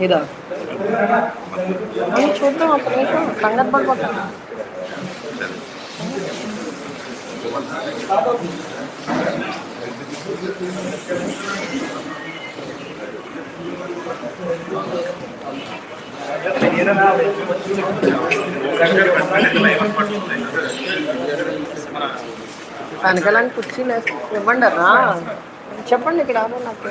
ఇదా? నేను చూద్దాం ఒక నిమిషం. కంగారు పడిపోతాను వెనకాలని కుర్చీ లేదు ఇవ్వండి రా. చెప్పండి ఇక్కడ నాకు నాకు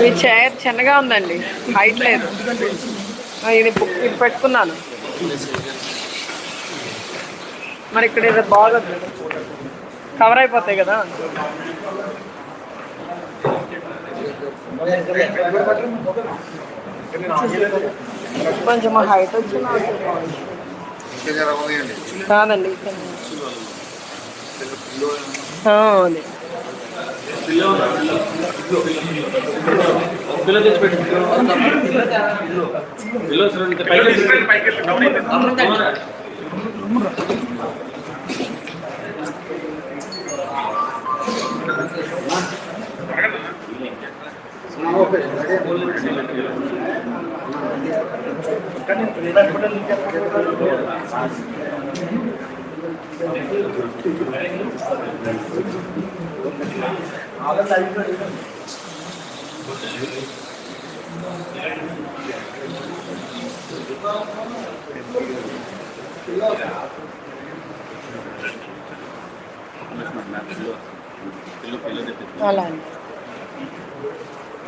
మీ ఈ చైర్ చిన్నగా ఉందండి. హైట్ లేదు. ఇది బుక్ ఇది పెట్టుకున్నాను. మరి ఇక్కడ ఇది బాగోదు కవర్ అయిపోతాయి కదా. కొంచెం హైట్ వచ్చిన కాదండి. అదే. అలా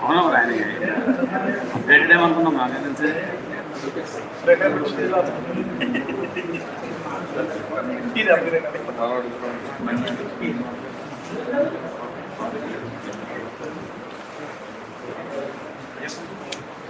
అవునా మరి ఆయన అప్డేటెడ్ ఏమనుకున్నాం నాకే తెలిసి అంతే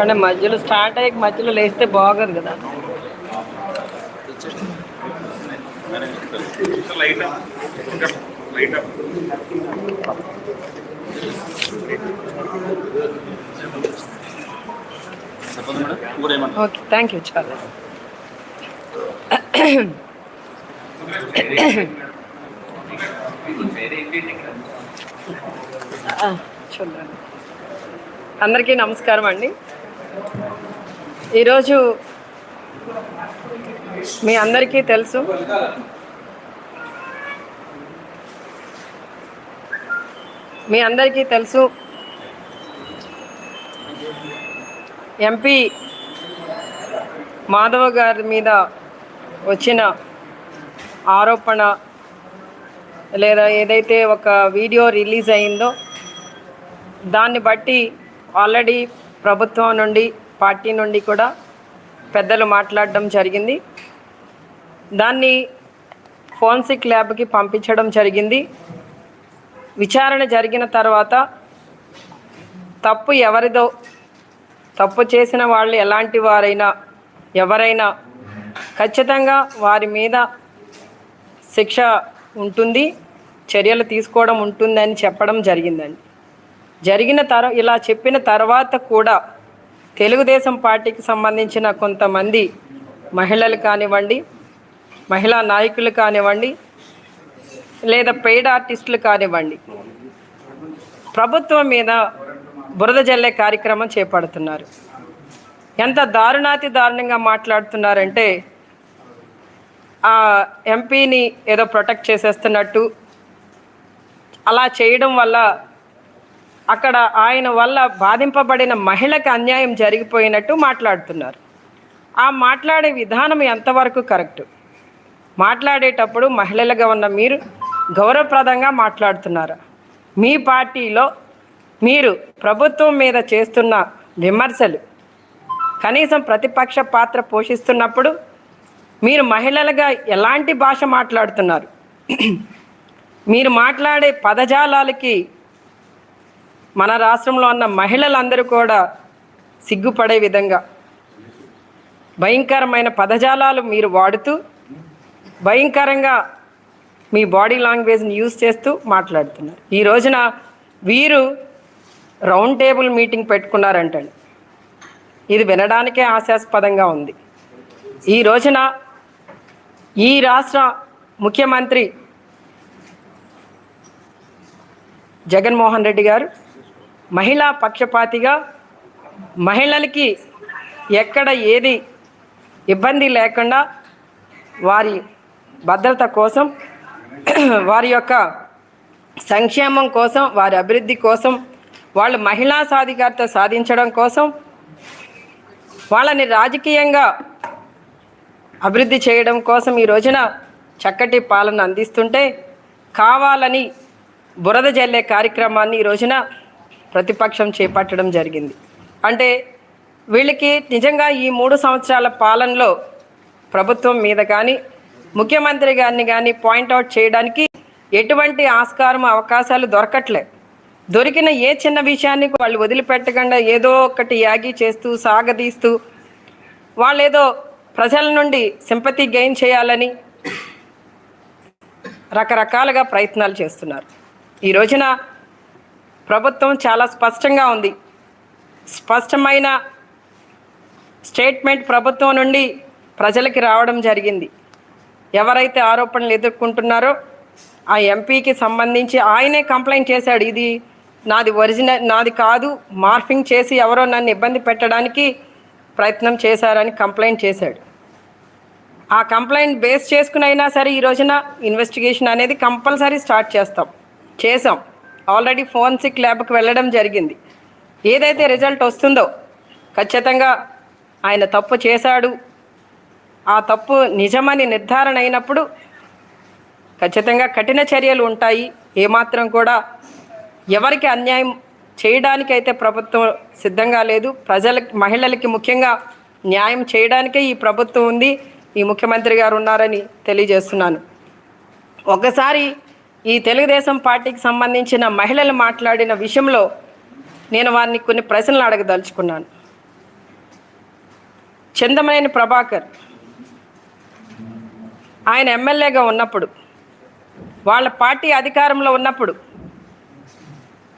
అంటే మధ్యలో స్టార్ట్ అయ్యాక మధ్యలో లేస్తే బాగోదు కదా. ఓకే థ్యాంక్ యూ చాలా. ఆ, చూడండి. అందరికీ నమస్కారం అండి. ఈరోజు మీ అందరికీ తెలుసు. మీ అందరికీ తెలుసు. ఎంపీ మాధవ గారి మీద వచ్చిన ఆరోపణ లేదా ఏదైతే ఒక వీడియో రిలీజ్ అయిందో దాన్ని బట్టి ఆల్రెడీ ప్రభుత్వం నుండి పార్టీ నుండి కూడా పెద్దలు మాట్లాడడం జరిగింది. దాన్ని ఫోన్సిక్ ల్యాబ్కి పంపించడం జరిగింది. విచారణ జరిగిన తర్వాత తప్పు ఎవరిదో తప్పు చేసిన వాళ్ళు ఎలాంటి వారైనా ఎవరైనా ఖచ్చితంగా వారి మీద శిక్ష ఉంటుంది చర్యలు తీసుకోవడం ఉంటుందని చెప్పడం జరిగిందండి. జరిగిన తర ఇలా చెప్పిన తర్వాత కూడా తెలుగుదేశం పార్టీకి సంబంధించిన కొంతమంది మహిళలు కానివ్వండి మహిళా నాయకులు కానివ్వండి లేదా పెయిడ్ ఆర్టిస్టులు కానివ్వండి ప్రభుత్వం మీద బురద జల్లే కార్యక్రమం చేపడుతున్నారు. ఎంత దారుణాతి దారుణంగా మాట్లాడుతున్నారంటే ఆ ఎంపీని ఏదో ప్రొటెక్ట్ చేసేస్తున్నట్టు అలా చేయడం వల్ల అక్కడ ఆయన వల్ల బాధింపబడిన మహిళకు అన్యాయం జరిగిపోయినట్టు మాట్లాడుతున్నారు. ఆ మాట్లాడే విధానం ఎంతవరకు కరెక్ట్? మాట్లాడేటప్పుడు మహిళలుగా ఉన్న మీరు గౌరవప్రదంగా మాట్లాడుతున్నారు? మీ పార్టీలో మీరు ప్రభుత్వం మీద చేస్తున్న విమర్శలు కనీసం ప్రతిపక్ష పాత్ర పోషిస్తున్నప్పుడు మీరు మహిళలుగా ఎలాంటి భాష మాట్లాడుతున్నారు? మీరు మాట్లాడే పదజాలాలకి మన రాష్ట్రంలో ఉన్న మహిళలందరూ కూడా సిగ్గుపడే విధంగా భయంకరమైన పదజాలాలు మీరు వాడుతూ భయంకరంగా మీ బాడీ లాంగ్వేజ్ని యూజ్ చేస్తూ మాట్లాడుతున్నారు. ఈ రోజున వీరు రౌండ్ టేబుల్ మీటింగ్ పెట్టుకున్నారంటండి. ఇది వినడానికే హాస్యాస్పదంగా ఉంది. ఈ రోజున ఈ రాష్ట్ర ముఖ్యమంత్రి జగన్మోహన్ రెడ్డి గారు మహిళా పక్షపాతిగా మహిళలకి ఎక్కడ ఏది ఇబ్బంది లేకుండా వారి భద్రత కోసం వారి యొక్క సంక్షేమం కోసం వారి అభివృద్ధి కోసం వాళ్ళు మహిళా సాధికారత సాధించడం కోసం వాళ్ళని రాజకీయంగా అభివృద్ధి చేయడం కోసం ఈ రోజున చక్కటి పాలన అందిస్తుంటే కావాలని బురద జల్లే కార్యక్రమాన్ని ఈ రోజున ప్రతిపక్షం చేపట్టడం జరిగింది. అంటే వీళ్ళకి నిజంగా ఈ మూడు సంవత్సరాల పాలనలో ప్రభుత్వం మీద కానీ ముఖ్యమంత్రి గారిని కానీ పాయింట్అవుట్ చేయడానికి ఎటువంటి ఆస్కారం అవకాశాలు దొరకట్లే. దొరికిన ఏ చిన్న విషయాన్ని వాళ్ళు వదిలిపెట్టకుండా ఏదో ఒకటి యాగి చేస్తూ సాగదీస్తూ వాళ్ళు ఏదో ప్రజల నుండి సింపతి గెయిన్ చేయాలని రకరకాలుగా ప్రయత్నాలు చేస్తున్నారు. ఈ రోజున ప్రభుత్వం చాలా స్పష్టంగా ఉంది. స్పష్టమైన స్టేట్మెంట్ ప్రభుత్వం నుండి ప్రజలకి రావడం జరిగింది. ఎవరైతే ఆరోపణలు ఎదుర్కొంటున్నారో ఆ ఎంపీకి సంబంధించి ఆయనే కంప్లైంట్ చేశాడు. ఇది నాది ఒరిజినల్ నాది కాదు మార్ఫింగ్ చేసి ఎవరో నన్ను ఇబ్బంది పెట్టడానికి ప్రయత్నం చేశారని కంప్లైంట్ చేశాడు. ఆ కంప్లైంట్ బేస్ చేసుకుని అయినా సరే ఈ రోజున ఇన్వెస్టిగేషన్ అనేది కంపల్సరీ స్టార్ట్ చేస్తాం చేసాం ఆల్రెడీ ఫోన్సిక్ ల్యాబ్కి వెళ్ళడం జరిగింది. ఏదైతే రిజల్ట్ వస్తుందో ఖచ్చితంగా ఆయన తప్పు చేశాడు. ఆ తప్పు నిజమని నిర్ధారణ అయినప్పుడు ఖచ్చితంగా కఠిన చర్యలు ఉంటాయి. ఏమాత్రం కూడా ఎవరికి అన్యాయం చేయడానికైతే ప్రభుత్వం సిద్ధంగా లేదు. ప్రజలకి మహిళలకి ముఖ్యంగా న్యాయం చేయడానికే ఈ ప్రభుత్వం ఉంది. ఈ ముఖ్యమంత్రి గారు ఉన్నారని తెలియజేస్తున్నాను. ఒకసారి ఈ తెలుగుదేశం పార్టీకి సంబంధించిన మహిళలు మాట్లాడిన విషయంలో నేను వారిని కొన్ని ప్రశ్నలు అడగదలుచుకున్నాను. చందమనేని ప్రభాకర్ ఆయన ఎమ్మెల్యేగా ఉన్నప్పుడు వాళ్ళ పార్టీ అధికారంలో ఉన్నప్పుడు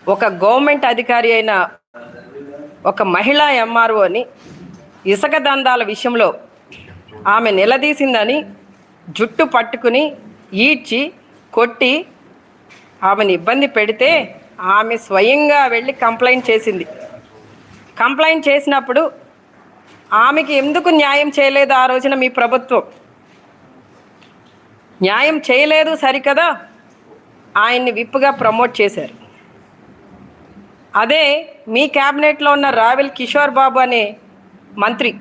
ఒక గవర్నమెంట్ అధికారి అయిన ఒక మహిళా ఎంఆర్ఓని ఇసుక దందాల విషయంలో ఆమె నిలదీసిందని జుట్టు పట్టుకుని ఈడ్చి కొట్టి ఆమెను ఇబ్బంది పెడితే ఆమె స్వయంగా వెళ్ళి కంప్లైంట్ చేసింది. కంప్లైంట్ చేసినప్పుడు ఆమెకి ఎందుకు న్యాయం చేయలేదు ఆ రోజున మీ ప్రభుత్వం? న్యాయం చేయలేదు సరికదా? ఆయన్ని విప్పుగా ప్రమోట్ చేశారు. అదే మీ క్యాబినెట్లో ఉన్న రావెల్ కిషోర్ బాబు అనే మంత్రి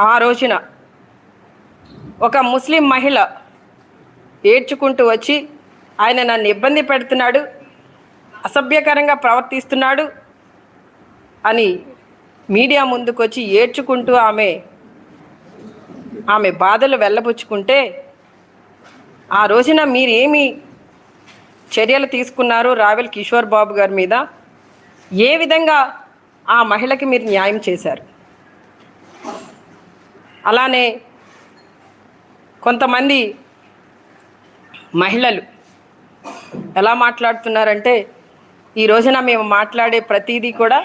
ఆ రోజున ఒక ముస్లిం మహిళ ఏడ్చుకుంటూ వచ్చి ఆయన నన్ను ఇబ్బంది పెడుతున్నాడు అసభ్యకరంగా ప్రవర్తిస్తున్నాడు అని మీడియా ముందుకొచ్చి ఏడ్చుకుంటూ ఆమె ఆమె బాధలు వెళ్ళబుచ్చుకుంటే ఆ రోజున మీరేమి చర్యలు తీసుకున్నారు రావెల్ కిషోర్ బాబు గారి మీద ఏ విధంగా ఆ మహిళకి మీరు న్యాయం చేశారు? అలానే కొంతమంది మహిళలు ఎలా మాట్లాడుతున్నారంటే ఈ రోజున మేము మాట్లాడే ప్రతిదీ కూడా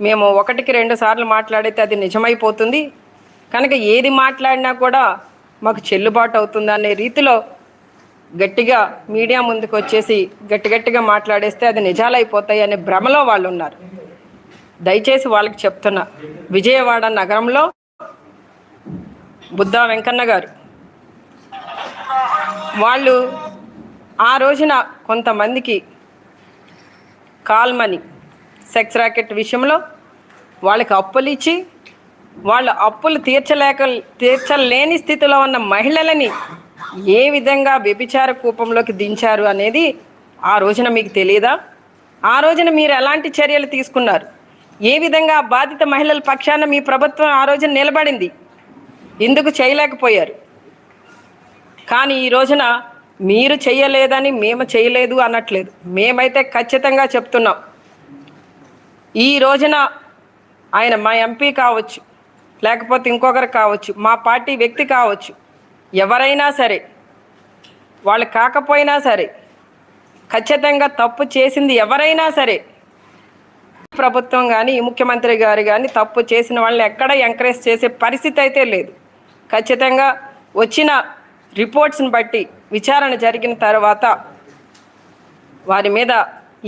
మేము ఒకటికి రెండు సార్లు మాట్లాడితే అది నిజమైపోతుంది. కనుక ఏది మాట్లాడినా కూడా మాకు చెల్లుబాటు అవుతుందనే రీతిలో గట్టిగా మీడియా ముందుకు వచ్చేసి గట్టి గట్టిగా మాట్లాడేస్తే అది నిజాలైపోతాయి అనే భ్రమలో వాళ్ళు ఉన్నారు దయచేసి వాళ్ళకి చెప్తున్నా విజయవాడ నగరంలో బుద్ధా వెంకన్న గారు వాళ్ళు ఆ రోజున కొంతమందికి కాల్ మనీ సెక్స్ ర్యాకెట్ విషయంలో వాళ్ళకి అప్పులు ఇచ్చి వాళ్ళ అప్పులు తీర్చలేక తీర్చలేని స్థితిలో ఉన్న మహిళలని ఏ విధంగా వ్యభిచార కూపంలోకి దించారు అనేది ఆ రోజున మీకు తెలియదా ఆ రోజున మీరు ఎలాంటి చర్యలు తీసుకున్నారు? ఏ విధంగా బాధిత మహిళల పక్షాన మీ ప్రభుత్వం ఆ రోజున నిలబడింది? ఎందుకు చేయలేకపోయారు? కానీ ఈ రోజున మీరు చేయలేదని మేము చేయలేదు అనట్లేదు మేమైతే ఖచ్చితంగా చెప్తున్నాం. ఈ రోజున ఆయన మా ఎంపీ కావచ్చు లేకపోతే ఇంకొకరు కావచ్చు మా పార్టీ వ్యక్తి కావచ్చు ఎవరైనా సరే వాళ్ళు కాకపోయినా సరే ఖచ్చితంగా తప్పు చేసింది ఎవరైనా సరే ప్రభుత్వం కానీ ముఖ్యమంత్రి గారు కానీ తప్పు చేసిన వాళ్ళని ఎక్కడ ఎంకరేజ్ చేసే పరిస్థితి అయితే లేదు. ఖచ్చితంగా వచ్చిన రిపోర్ట్స్ని బట్టి విచారణ జరిగిన తర్వాత వారి మీద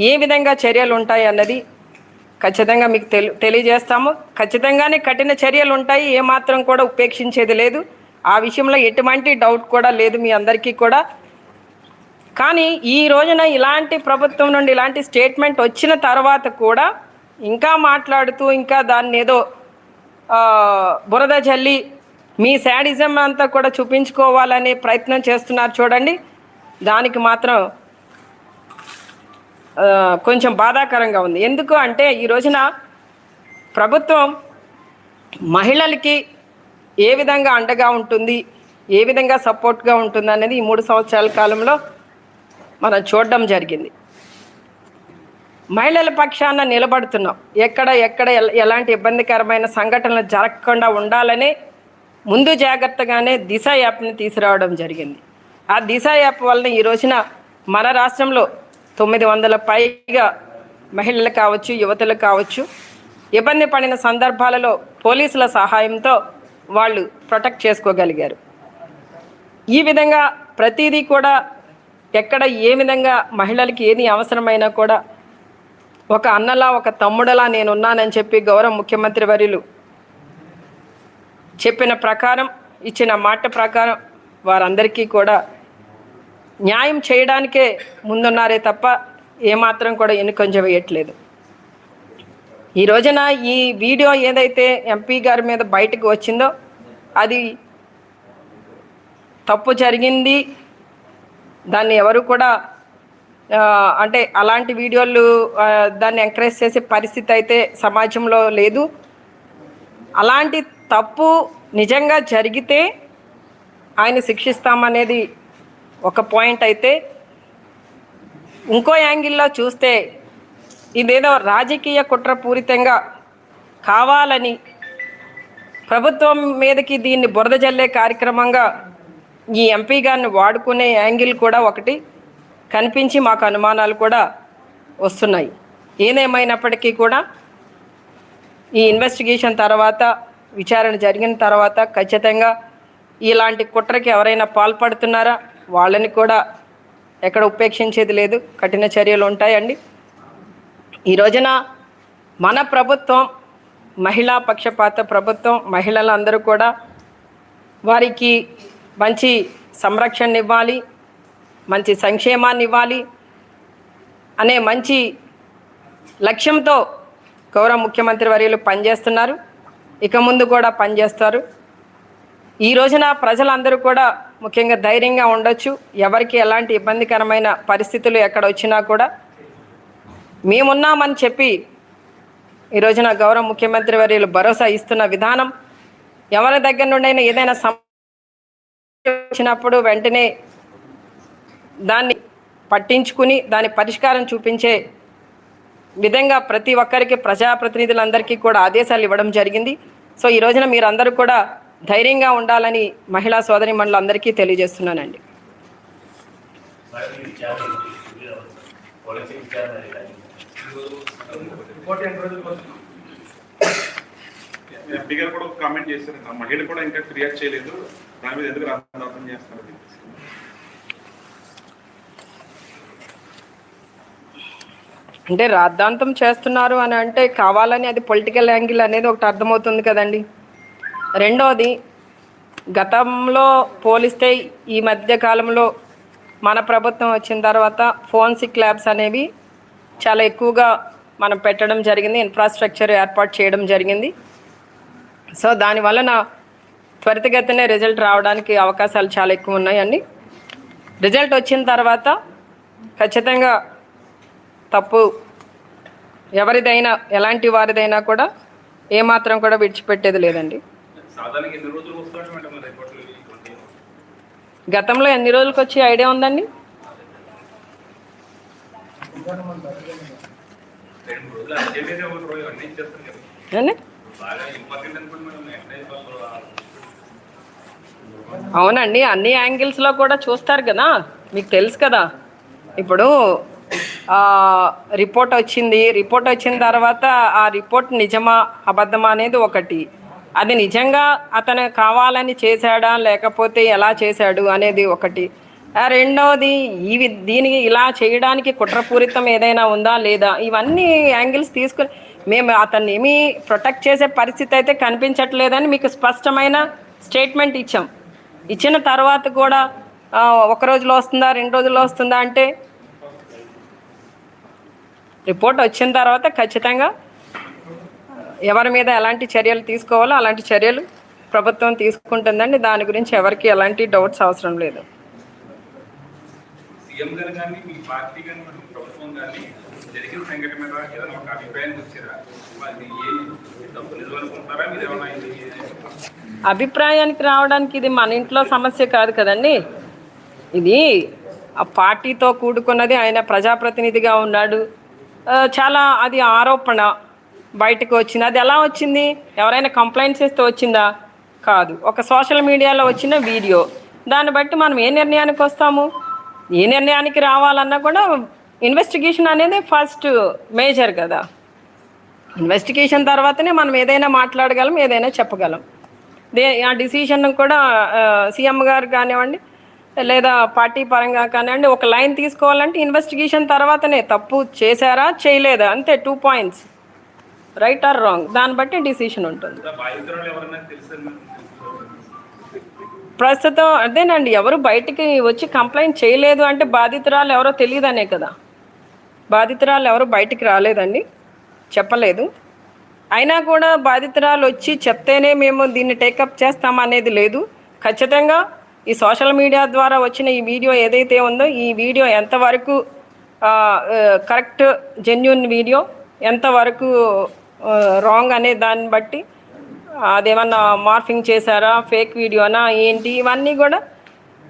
ఏ విధంగా చర్యలు ఉంటాయి అన్నది ఖచ్చితంగా మీకు తెలి తెలియజేస్తాము. ఖచ్చితంగానే కఠిన చర్యలు ఉంటాయి ఏమాత్రం కూడా ఉపేక్షించేది లేదు. ఆ విషయంలో ఎటువంటి డౌట్ కూడా లేదు మీ అందరికీ కూడా. కానీ ఈ రోజున ఇలాంటి ప్రభుత్వం నుండి ఇలాంటి స్టేట్మెంట్ వచ్చిన తర్వాత కూడా ఇంకా మాట్లాడుతూ ఇంకా దాన్ని ఏదో బురద జల్లి మీ శాడిజం అంతా కూడా చూపించుకోవాలనే ప్రయత్నం చేస్తున్నారు చూడండి. దానికి మాత్రం కొంచెం బాధాకరంగా ఉంది. ఎందుకు అంటే ఈ రోజున ప్రభుత్వం మహిళలకి ఏ విధంగా అండగా ఉంటుంది ఏ విధంగా సపోర్ట్గా ఉంటుంది అనేది ఈ మూడు సంవత్సరాల కాలంలో మనం చూడడం జరిగింది. మహిళల పక్షాన నిలబడుతున్నాం. ఎక్కడ ఎక్కడ ఎలాంటి ఇబ్బందికరమైన సంఘటనలు జరగకుండా ఉండాలని ముందు జాగ్రత్తగానే దిశ యాప్ని తీసుకురావడం జరిగింది. ఆ దిశ యాప్ వలన ఈ రోజున మన రాష్ట్రంలో తొమ్మిది వందల పైగా మహిళలు కావచ్చు యువతులు కావచ్చు ఇబ్బంది పడిన సందర్భాలలో పోలీసుల సహాయంతో వాళ్ళు ప్రొటెక్ట్ చేసుకోగలిగారు. ఈ విధంగా ప్రతిదీ కూడా ఎక్కడ ఏ విధంగా మహిళలకి ఏది అవసరమైనా కూడా ఒక అన్నలా ఒక తమ్ముడలా నేనున్నానని చెప్పి గౌరవ ముఖ్యమంత్రి వర్యులు చెప్పిన ప్రకారం ఇచ్చిన మాట ప్రకారం వారందరికీ కూడా న్యాయం చేయడానికే ముందున్నారే తప్ప ఏమాత్రం కూడా ఎన్నుకొంజ వేయట్లేదు. ఈ రోజున ఈ వీడియో ఏదైతే ఎంపీ గారి మీద బయటకు వచ్చిందో అది తప్పు జరిగింది. దాన్ని ఎవరు కూడా అంటే అలాంటి వీడియోలు దాన్ని ఎంకరేజ్ చేసే పరిస్థితి అయితే సమాజంలో లేదు. అలాంటి తప్పు నిజంగా జరిగితే ఆయన శిక్షిస్తామనేది ఒక పాయింట్ అయితే ఇంకో యాంగిల్లో చూస్తే ఇదేదో రాజకీయ కుట్రపూరితంగా కావాలని ప్రభుత్వం మీదకి దీన్ని బురద జల్లే కార్యక్రమంగా ఈ ఎంపీ గారిని వాడుకునే యాంగిల్ కూడా ఒకటి కనిపించి మాకు అనుమానాలు కూడా వస్తున్నాయి. ఏదేమైనప్పటికీ కూడా ఈ ఇన్వెస్టిగేషన్ తర్వాత విచారణ జరిగిన తర్వాత ఖచ్చితంగా ఇలాంటి కుట్రకి ఎవరైనా పాల్పడుతున్నారా? వాళ్ళని కూడా ఎక్కడ ఉపేక్షించేది లేదు. కఠిన చర్యలు ఉంటాయండి. ఈ రోజున మన ప్రభుత్వం మహిళా పక్షపాత ప్రభుత్వం మహిళలందరూ కూడా వారికి మంచి సంరక్షణ ఇవ్వాలి మంచి సంక్షేమాన్ని ఇవ్వాలి అనే మంచి లక్ష్యంతో గౌరవ ముఖ్యమంత్రి వర్యులు పనిచేస్తున్నారు. ఇక ముందు కూడా పనిచేస్తారు. ఈ రోజున ప్రజలందరూ కూడా ముఖ్యంగా ధైర్యంగా ఉండొచ్చు. ఎవరికి ఎలాంటి ఇబ్బందికరమైన పరిస్థితులు ఎక్కడ వచ్చినా కూడా. మేమున్నామని చెప్పి ఈ రోజున గౌరవ ముఖ్యమంత్రి వర్యులు భరోసా ఇస్తున్న విధానం ఎవరి దగ్గర నుండైనా ఏదైనా సమ వచ్చినప్పుడు వెంటనే దాన్ని పట్టించుకుని దాని పరిష్కారం చూపించే విధంగా ప్రతి ఒక్కరికి ప్రజాప్రతినిధులందరికీ కూడా ఆదేశాలు ఇవ్వడం జరిగింది. సో ఈ రోజున మీరందరూ కూడా ధైర్యంగా ఉండాలని మహిళా సోదరి మండలందరికీ తెలియజేస్తున్నానండి. ఎంపీ గారు కూడా కామెంట్ చేశారు. మహిళ కూడా ఇంకా ఫిర్యాదు చేయలేదు. దాని మీద ఎందుకు రాద్దాం చేస్తారు అని చెప్పేసి. అంటే రాద్ధాంతం చేస్తున్నారు అని అంటే కావాలని అది పొలిటికల్ యాంగిల్ అనేది ఒకటి అర్థమవుతుంది కదండి. రెండోది గతంలో పోలిస్తే ఈ మధ్య కాలంలో మన ప్రభుత్వం వచ్చిన తర్వాత ఫోన్సిక్ ల్యాబ్స్ అనేవి చాలా ఎక్కువగా మనం పెట్టడం జరిగింది ఇన్ఫ్రాస్ట్రక్చర్ ఏర్పాటు చేయడం జరిగింది. సో దాని వలన త్వరితగతినే రిజల్ట్ రావడానికి అవకాశాలు చాలా ఎక్కువ ఉన్నాయండి. రిజల్ట్ వచ్చిన తర్వాత ఖచ్చితంగా తప్పు ఎవరిదైనా ఎలాంటి వారిదైనా కూడా ఏమాత్రం కూడా విడిచిపెట్టేది లేదండి? గతంలో ఎన్ని రోజులకు వచ్చే ఐడియా ఉందండి? అవునండి అన్ని యాంగిల్స్లో కూడా చూస్తారు కదా. మీకు తెలుసు కదా. ఇప్పుడు రిపోర్ట్ వచ్చింది. రిపోర్ట్ వచ్చిన తర్వాత ఆ రిపోర్ట్ నిజమా అబద్ధమా అనేది ఒకటి. అది నిజంగా అతను కావాలని చేశాడా లేకపోతే ఎలా చేశాడు అనేది ఒకటి. ఆ, రెండవది ఈ దీనికి ఇలా చేయడానికి కుట్రపూరితం ఏదైనా ఉందా లేదా? ఇవన్నీ యాంగిల్స్ తీసుకుని మేము అతన్ని ఏమీ ప్రొటెక్ట్ చేసే పరిస్థితి అయితే కనిపించట్లేదని మీకు స్పష్టమైన స్టేట్మెంట్ ఇచ్చాం. ఇచ్చిన తర్వాత కూడా ఒక రోజులో వస్తుందా రెండు రోజుల్లో వస్తుందా అంటే రిపోర్ట్ వచ్చిన తర్వాత ఖచ్చితంగా ఎవరి మీద ఎలాంటి చర్యలు తీసుకోవాలో అలాంటి చర్యలు ప్రభుత్వం తీసుకుంటుందండి. దాని గురించి ఎవరికి ఎలాంటి డౌట్స్ అవసరం లేదు. అభిప్రాయానికి రావడానికి ఇది మన ఇంట్లో సమస్య కాదు కదండి. ఇది ఆ పార్టీతో కూడుకున్నది ఆయన ప్రజాప్రతినిధిగా ఉన్నాడు. చాలా అది ఆరోపణ బయటకు వచ్చింది. అది ఎలా వచ్చింది? ఎవరైనా కంప్లైంట్స్ చేస్తే వచ్చిందా? కాదు. ఒక సోషల్ మీడియాలో వచ్చిన వీడియో దాన్ని బట్టి మనం ఏ నిర్ణయానికి వస్తాము? ఏ నిర్ణయానికి రావాలన్నా కూడా ఇన్వెస్టిగేషన్ అనేది ఫస్ట్ మేజర్ కదా. ఇన్వెస్టిగేషన్ తర్వాతనే మనం ఏదైనా మాట్లాడగలం ఏదైనా చెప్పగలం. దే ఆ డిసిషన్ కూడా సీఎం గారు కానివ్వండి లేదా పార్టీ పరంగా కానివ్వండి ఒక లైన్ తీసుకోవాలంటే ఇన్వెస్టిగేషన్ తర్వాతనే తప్పు చేశారా చేయలేదా? అంతే two points right or wrong దాన్ని బట్టి డిసిషన్ ఉంటుంది. ప్రస్తుతం అదేనండి ఎవరు బయటికి వచ్చి కంప్లైంట్ చేయలేదు అంటే బాధితురాలు ఎవరో తెలియదనే కదా. బాధితురాలు ఎవరు బయటికి రాలేదండి చెప్పలేదు. అయినా కూడా బాధితురాలు వచ్చి చెప్తేనే మేము దీన్ని టేకప్ చేస్తాం అనేది లేదు. ఖచ్చితంగా ఈ సోషల్ మీడియా ద్వారా వచ్చిన ఈ వీడియో ఏదైతే ఉందో ఈ వీడియో ఎంతవరకు కరెక్ట్ జెన్యున్ వీడియో ఎంతవరకు రాంగ్ అనే దాన్ని బట్టి అదేమన్నా మార్ఫింగ్ చేశారా ఫేక్ వీడియోనా ఏంటి ఇవన్నీ కూడా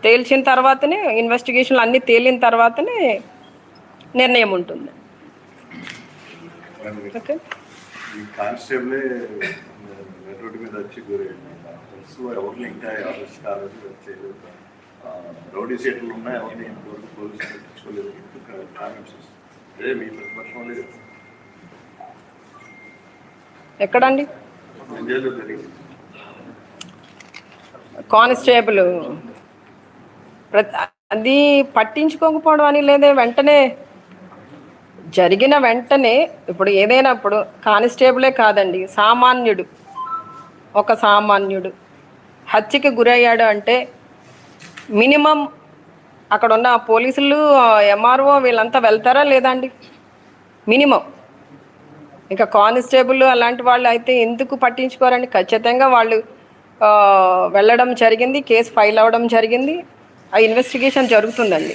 తేల్చిన తర్వాతనే ఇన్వెస్టిగేషన్లు అన్నీ తేలిన తర్వాతనే నిర్ణయం ఉంటుంది. ఓకే. కానిస్టేబులే మీద వచ్చి తెలుసు ఎవరిని ఇంకా అరెస్ట్ కాలేదు చేయలేదు. రౌడీ సీట్లు ఉన్నాయి ఎవరిని ఇంతవరకు పోలీసులు పట్టించుకోలేదు కామెంట్స్ అదే మీ ప్రతిపక్షం తెలుసు ఎక్కడండి? కానిస్టేబుల్. ప్రతి అది పట్టించుకోకపోవడం అని లేదే వెంటనే జరిగిన వెంటనే ఇప్పుడు ఏదైనా ఇప్పుడు కానిస్టేబులే కాదండి సామాన్యుడు. ఒక సామాన్యుడు. హత్యకి గురయ్యాడు అంటే మినిమం అక్కడ ఉన్న పోలీసులు ఎంఆర్ఓ వీళ్ళంతా వెళ్తారా లేదా అండి? మినిమం. ఇంకా కానిస్టేబుల్ అలాంటి వాళ్ళు అయితే ఎందుకు పట్టించుకోరండి? ఖచ్చితంగా వాళ్ళు వెళ్ళడం జరిగింది కేసు ఫైల్ అవ్వడం జరిగింది ఆ ఇన్వెస్టిగేషన్ జరుగుతుందండి.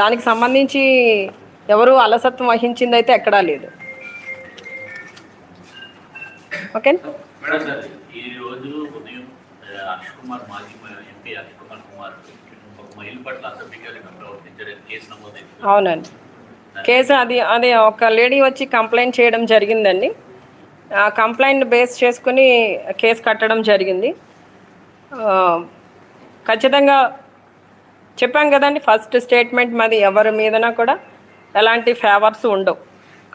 దానికి సంబంధించి ఎవరు అలసత్వం వహించింది అయితే ఎక్కడా లేదు. ఓకే హర్ష్ కుమార్ మాజీ ఎంపీ హర్ష్ కుమార్ కుమార్ పట్ల అసభ్యంగా ప్రవర్తించారని కేసు నమోదైంది. అవునండి. కేసు అది అదే ఒక లేడీ వచ్చి కంప్లైంట్ చేయడం జరిగిందండి. ఆ కంప్లైంట్ బేస్ చేసుకుని కేసు కట్టడం జరిగింది. ఖచ్చితంగా చెప్పాం కదండి ఫస్ట్ స్టేట్మెంట్ మాది ఎవరి మీదనా కూడా ఎలాంటి ఫేవర్స్ ఉండవు.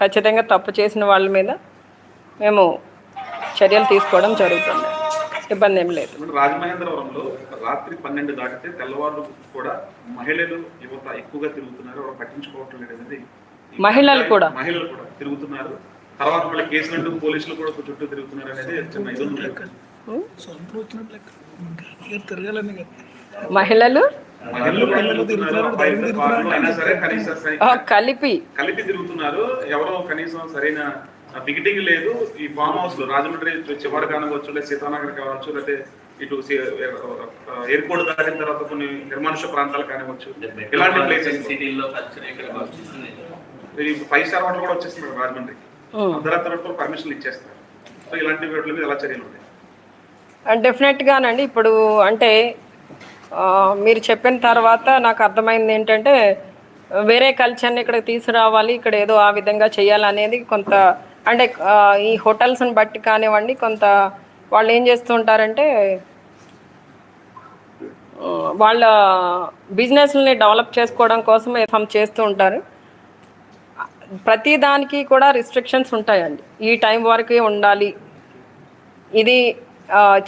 ఖచ్చితంగా తప్పు చేసిన వాళ్ళ మీద మేము చర్యలు తీసుకోవడం జరుగుతుంది. ఇబ్బంది ఏం లేదు రాజమహేంద్రవరంలో రాత్రి పన్నెండు దాటితే తెల్లవారు కూడా మహిళలు యువత ఎక్కువగా తిరుగుతున్నారు. పట్టించుకోవటం లేదు అనేది మహిళలు కూడా? మహిళలు కూడా తిరుగుతున్నారు. తర్వాత మళ్ళీ కేసులు పోలీసులు కూడా చుట్టూ తిరుగుతున్నారు అనేది చిన్న ఇది తిరగాలని మహిళలు? కలిపి. కలిపి తిరుగుతున్నారు. ఎవరో కనీసం సరైన టికెటింగ్ లేదు. ఈ ఫామ్ హౌస్లో రాజమండ్రి చివరి కానవచ్చు లేదా సీతానగర్ కావచ్చు లేకపోతే ఇటు ఎయిర్పోర్ట్ దాటిన తర్వాత కొన్ని నిర్మానుష ప్రాంతాలు కానివచ్చు ఇలాంటి ప్లేసెస్ సిటీల్లో కల్చర్ ఇక్కడికి వస్తుంది ఫైవ్ స్టార్ హోటల్ కూడా వచ్చేస్తున్నారు రాజమండ్రి. ఉం. అర్ధరాత్రి పర్మిషన్లు ఇచ్చేస్తారు. సో ఇలాంటి వాటి మీద ఎలా చర్యలు ఉంటాయి? డెఫినెట్గానండి ఇప్పుడు అంటే ఆ, మీరు చెప్పిన తర్వాత నాకు అర్థమైంది ఏంటంటే వేరే కల్చర్ని ఇక్కడ తీసుకురావాలి ఇక్కడ ఏదో ఆ విధంగా చేయాలనేది కొంత అంటే ఈ హోటల్స్ని బట్టి కానివ్వండి కొంత వాళ్ళు ఏం చేస్తుంటారంటే ఉంటారంటే వాళ్ళ బిజినెస్ని డెవలప్ చేసుకోవడం కోసం some చేస్తూ ఉంటారు. ప్రతి దానికి కూడా రిస్ట్రిక్షన్స్ ఉంటాయండి. ఈ టైం వరకే ఉండాలి. ఇది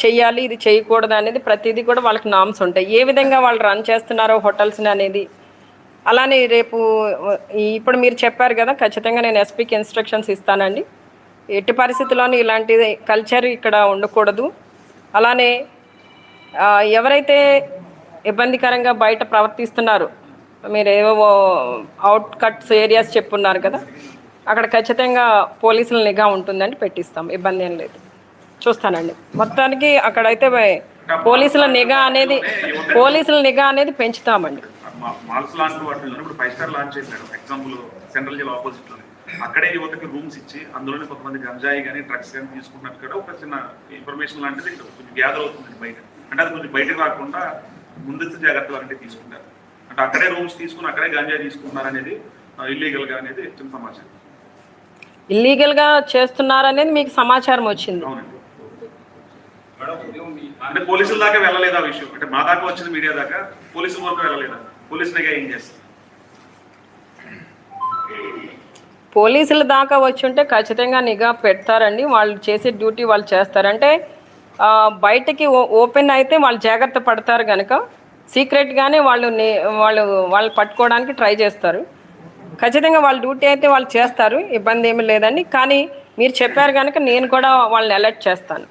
చెయ్యాలి ఇది చేయకూడదు అనేది ప్రతిదీ కూడా వాళ్ళకి నామ్స్ ఉంటాయి. ఏ విధంగా వాళ్ళు రన్ చేస్తున్నారో హోటల్స్ని అనేది అలానే రేపు ఇప్పుడు మీరు చెప్పారు కదా ఖచ్చితంగా నేను ఎస్పీకి ఇన్స్ట్రక్షన్స్ ఇస్తానండి. ఎట్టి పరిస్థితుల్లోనూ ఇలాంటి కల్చర్ ఇక్కడ ఉండకూడదు. అలానే ఎవరైతే ఇబ్బందికరంగా బయట ప్రవర్తిస్తున్నారో మీరు ఏవో అవుట్ కట్స్ ఏరియాస్ చెప్పున్నారు కదా అక్కడ ఖచ్చితంగా పోలీసుల నిఘా ఉంటుందని పెట్టిస్తాం. ఇబ్బంది ఏం లేదు. చూస్తానండి. మొత్తానికి అక్కడైతే పోలీసుల నిఘా అనేది పోలీసుల నిఘా అనేది పెంచుతామండి. మాల్స్ లాంటి వాటిలో ఇప్పుడు ఫైవ్ స్టార్ లాంచ్ చేశారు. ఎగ్జాంపుల్ సెంట్రల్ జైల్ ఆపోజిట్లోనే. అక్కడే యువతకి రూమ్స్ ఇచ్చి అందులోనే కొంతమంది గంజాయి కానీ డ్రగ్స్ కానీ తీసుకున్నట్టు కూడా ఒక చిన్న ఇన్ఫర్మేషన్ లాంటిది ఇక్కడ కొంచెం గ్యాదర్ అవుతుంది బయట. అంటే అది కొంచెం బయటకు రాకుండా ముందస్తు జాగ్రత్తలు అంటే తీసుకుంటారు. అంటే అక్కడే రూమ్స్ తీసుకుని అక్కడే గంజాయి తీసుకుంటున్నారు అనేది ఇల్లీగల్గా అనేది చిన్న సమాచారం. ఇల్లీగల్గా చేస్తున్నారనేది మీకు సమాచారం వచ్చింది. అవునండి. అంటే పోలీసుల దాకా వెళ్ళలేదా ఆ విషయం. అంటే మా దాకా వచ్చింది మీడియా దాకా. పోలీసుల వరకు వెళ్ళలేదా? పోలీసులుగా ఏం చేస్తారు? పోలీసుల దాకా వచ్చి ఉంటే ఖచ్చితంగా నిఘా పెడతారండి. వాళ్ళు చేసే డ్యూటీ వాళ్ళు చేస్తారంటే బయటకి ఓపెన్ అయితే వాళ్ళు జాగ్రత్త పడతారు కనుక సీక్రెట్గానే వాళ్ళు వాళ్ళు వాళ్ళు పట్టుకోవడానికి ట్రై చేస్తారు. ఖచ్చితంగా వాళ్ళ డ్యూటీ అయితే వాళ్ళు చేస్తారు ఇబ్బంది ఏమీ లేదండి. కానీ మీరు చెప్పారు కనుక నేను కూడా వాళ్ళని అలర్ట్ చేస్తాను.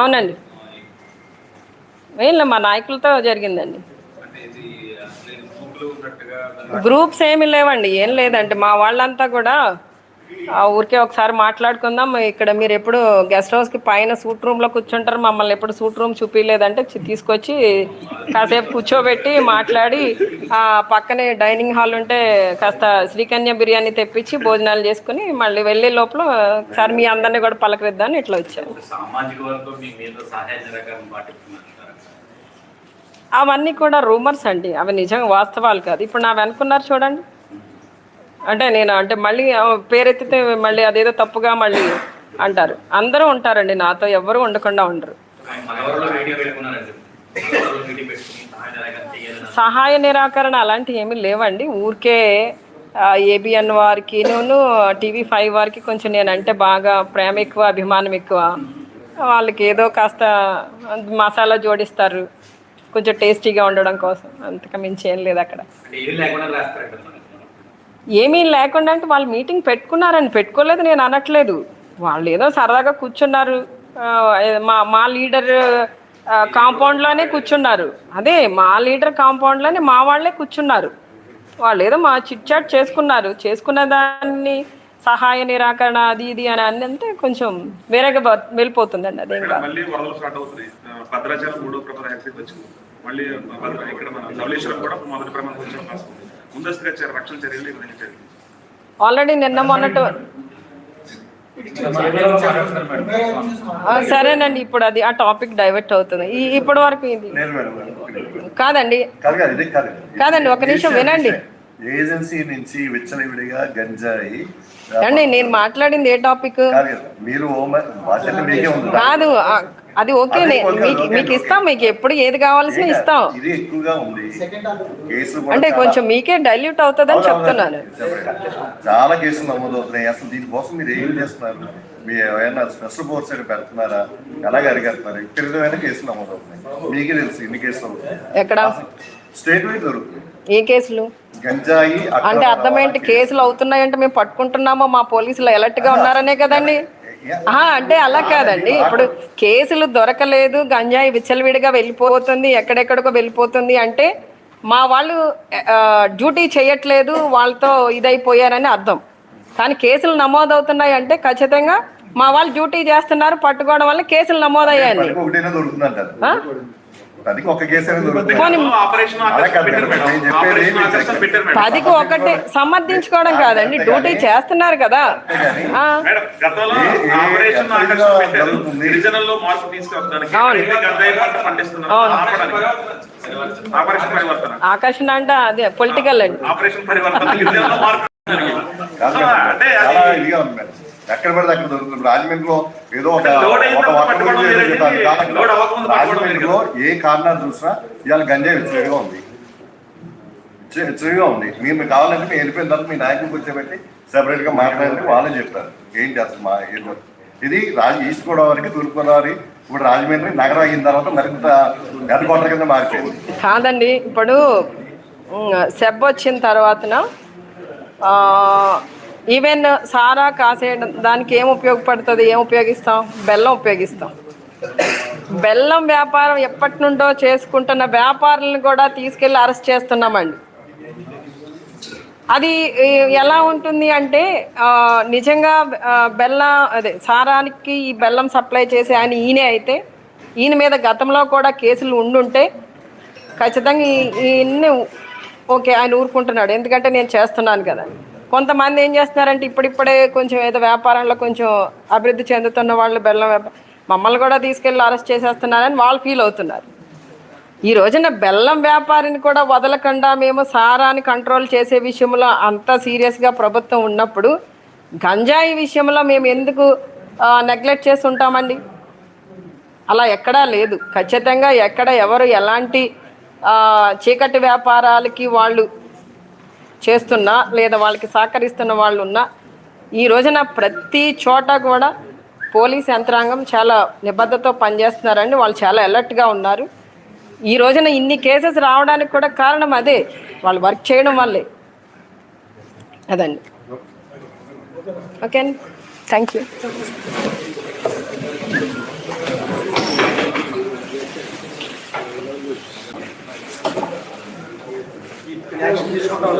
అవునండి. ఏం మా నాయకులతో జరిగిందండి. గ్రూప్స్ ఏమీ లేవండి ఏం లేదండి. మా వాళ్ళంతా కూడా ఆ ఊరికే ఒకసారి మాట్లాడుకుందాం. ఇక్కడ మీరు ఎప్పుడు గెస్ట్ హౌస్కి పైన సూట్ రూమ్లో కూర్చుంటారు మమ్మల్ని ఎప్పుడు సూట్ రూమ్ చూపించలేదంటే తీసుకొచ్చి కాసేపు కూర్చోబెట్టి మాట్లాడి ఆ పక్కనే డైనింగ్ హాల్ ఉంటే కాస్త శ్రీకన్య బిర్యానీ తెప్పించి భోజనాలు చేసుకుని మళ్ళీ వెళ్ళే లోపల సార్ మీ అందరినీ కూడా పలకరిద్దామని ఇట్లా వచ్చాను ఒక సామాజిక వర్గం మీ మీద సహాయ నిరాకరణ పాటిస్తున్నారు అవన్నీ కూడా రూమర్స్ అండి. అవి నిజంగా వాస్తవాలు కాదు. ఇప్పుడు నా వెనుకున్నారు చూడండి. అంటే నేను అంటే మళ్ళీ పేరెత్తితే మళ్ళీ అదేదో తప్పుగా మళ్ళీ అంటారు. అందరూ ఉంటారండి నాతో ఎవరు ఉండకుండా ఉండరు. సహాయ నిరాకరణ సహాయ నిరాకరణ అలాంటివి ఏమీ లేవండి. ఊరికే ఏబిఎన్ వారికి నేను టీవీ ఫైవ్ వారికి కొంచెం నేనంటే బాగా ప్రేమ ఎక్కువ అభిమానం ఎక్కువ. వాళ్ళకి ఏదో కాస్త మసాలా జోడిస్తారు. కొంచెం టేస్టీగా ఉండడం కోసం. అంతకు మించి ఏం లేదు అక్కడ. ఏమీ లేకుండా అంటే వాళ్ళు మీటింగ్ పెట్టుకున్నారని పెట్టుకోలేదు నేను అనట్లేదు. వాళ్ళు ఏదో సరదాగా కూర్చున్నారు. మా మా లీడర్ కాంపౌండ్లోనే కూర్చున్నారు. అదే మా లీడర్ కాంపౌండ్లోనే మా వాళ్ళే కూర్చున్నారు. వాళ్ళు ఏదో మా చిట్ చాట్ చేసుకున్నారు. చేసుకున్న దాన్ని సహాయ నిరాకరణ అది ఇది అని అని అంటే కొంచెం వేరేగా వెళ్ళిపోతుందండి అదేం కాదు. మళ్ళీ ఇక్కడ మన ధవళేశ్వరం కూడా మొదటి ప్రమాదం వచ్చే అవకాశం ఉంది. ముందస్తుగా చర్య- రక్షణ చర్యలు విధంగా జరిగింది? ఆల్రెడీ నిన్న మొన్నటి ఆ, సరేనండి ఇప్పుడు అది ఆ టాపిక్ డైవర్ట్ అవుతుంది. ఈ ఇప్పటి వరకు ఇది. కాదండి. కాదండి, ఒక నిమిషం వినండి. ఏజెన్సీ నుంచి విచ్చలవిడిగా గంజాయి అండి నేను మాట్లాడింది ఏ టాపిక్ మీరు కాదు అది ఓకే మీకు. ఇస్తాం మీకు ఎప్పుడు ఏది కావాల్సిన ఇస్తాం. ఇది ఎక్కువగా ఉంది. కేసులు కూడా అంటే కొంచెం మీకే డైల్యూట్ అవుతుందని చెప్తున్నాను. చాలా కేసులు నమోదు అవుతున్నాయి అసలు దీనికోసం మీరు ఏం చేస్తున్నారు? మీ ఏమైనా స్పెషల్ ఫోర్స్ అయితే పెడుతున్నారా? ఎలాగ అడిగేస్తున్నారు విపరీతమైన కేసులు నమోదు అవుతున్నాయి మీకే తెలుసు ఇన్ని కేసులు అవుతున్నాయి. ఎక్కడ? స్టేట్ వైడ్ దొరుకుతుంది ఏ కేసులు? గంజాయి అంటే అర్థమేంటి కేసులు. అవుతున్నాయంటే మేము పట్టుకుంటున్నామో? మా పోలీసులు alert గా ఉన్నారనే కదండి. అంటే అలా కాదండి. ఇప్పుడు కేసులు దొరకలేదు గంజాయి విచ్చలవిడిగా వెళ్ళిపోతుంది ఎక్కడెక్కడికో వెళ్ళిపోతుంది అంటే మా వాళ్ళు డ్యూటీ చేయట్లేదు వాళ్ళతో ఇదైపోయారని అర్థం. కానీ కేసులు నమోదవుతున్నాయి అంటే ఖచ్చితంగా మా వాళ్ళు డ్యూటీ చేస్తున్నారు పట్టుకోవడం వల్ల కేసులు నమోదయ్యాయండి పదికి ఒక కేసు పదికి ఒకటి సమర్థించుకోవడం కాదండి డ్యూటీ చేస్తున్నారు కదా. ఆ. మేడం గతంలో ఏ- ఏ- ఆపరేషన్ ఎక్కడిగా ఆకర్షణ అంటే అదే పొలిటికల్ అండి. ఆపరేషన్ పరివర్తన. అంటే ఎక్కడ పడితే అక్కడ దొరుకుతుంది. రాజమండ్రిలో ఏదో ఒక రాజమండ్రిలో ఏ కారణాలు చూసినా ఇవాళ గంజాయి విచ్చలవిడిగా ఉంది. విచ్చ- విచ్చలవిడిగా ఉంది. మీరు మీకు కావాలంటే మీరు వెళ్ళిపోయిన తర్వాత మీ నాయకులు కూర్చోబెట్టి సెపరేట్గా మాట్లాడండి వాళ్ళే చెప్తారు. ఏంటి అసలు మా. ఇది? రాజ ఈస్ట్ గోదావరికి తూర్పు గోదావరి ఇప్పుడు రాజమండ్రి నగరం అయిన తర్వాత మరింత క్వార్టర్ కింద మారిపోయింది. కాదండి ఇప్పుడు సెబ్ వచ్చిన తర్వాతన ఆ, ఈవెన్ సారా కాసేయడం దానికి ఏం ఉపయోగపడుతుంది? ఏం ఉపయోగిస్తాం? బెల్లం ఉపయోగిస్తాం. బెల్లం వ్యాపారం ఎప్పటి నుండో చేసుకుంటున్న వ్యాపారులను కూడా తీసుకెళ్ళి అరెస్ట్ చేస్తున్నామండి. అది ఎలా ఉంటుంది అంటే నిజంగా బెల్లం అదే సారానికి ఈ బెల్లం సప్లై చేసే ఆయన ఈయనే అయితే ఈయన మీద గతంలో కూడా కేసులు ఉండుంటే ఖచ్చితంగా ఈయన్ని ఓకే ఆయన ఊరుకుంటున్నాడు. ఎందుకంటే నేను చేస్తున్నాను కదా. కొంతమంది ఏం చేస్తున్నారంటే ఇప్పుడిప్పుడే కొంచెం ఏదో వ్యాపారంలో కొంచెం అభివృద్ధి చెందుతున్న వాళ్ళు బెల్లం మమ్మల్ని కూడా తీసుకెళ్ళి అరెస్ట్ చేసేస్తున్నారని వాళ్ళు ఫీల్ అవుతున్నారు. ఈ రోజున బెల్లం వ్యాపారిని కూడా వదలకుండా మేము సారాన్ని కంట్రోల్ చేసే విషయంలో అంత సీరియస్గా ప్రభుత్వం ఉన్నప్పుడు గంజాయి విషయంలో మేము ఎందుకు నెగ్లెక్ట్ చేసి ఉంటామండి అలా ఎక్కడా లేదు. ఖచ్చితంగా ఎక్కడ ఎవరు ఎలాంటి చీకటి వ్యాపారాలకి వాళ్ళు చేస్తున్నా లేదా వాళ్ళకి సహకరిస్తున్న వాళ్ళు ఉన్నా ఈ రోజున ప్రతి చోట కూడా పోలీస్ యంత్రాంగం చాలా నిబద్ధతో పనిచేస్తున్నారండి వాళ్ళు చాలా అలర్ట్గా ఉన్నారు. ఈ రోజున ఇన్ని కేసెస్ రావడానికి కూడా కారణం అదే వాళ్ళు వర్క్ చేయడం వల్లే. అదండి. ఓకే అండి థ్యాంక్ యూ সকাল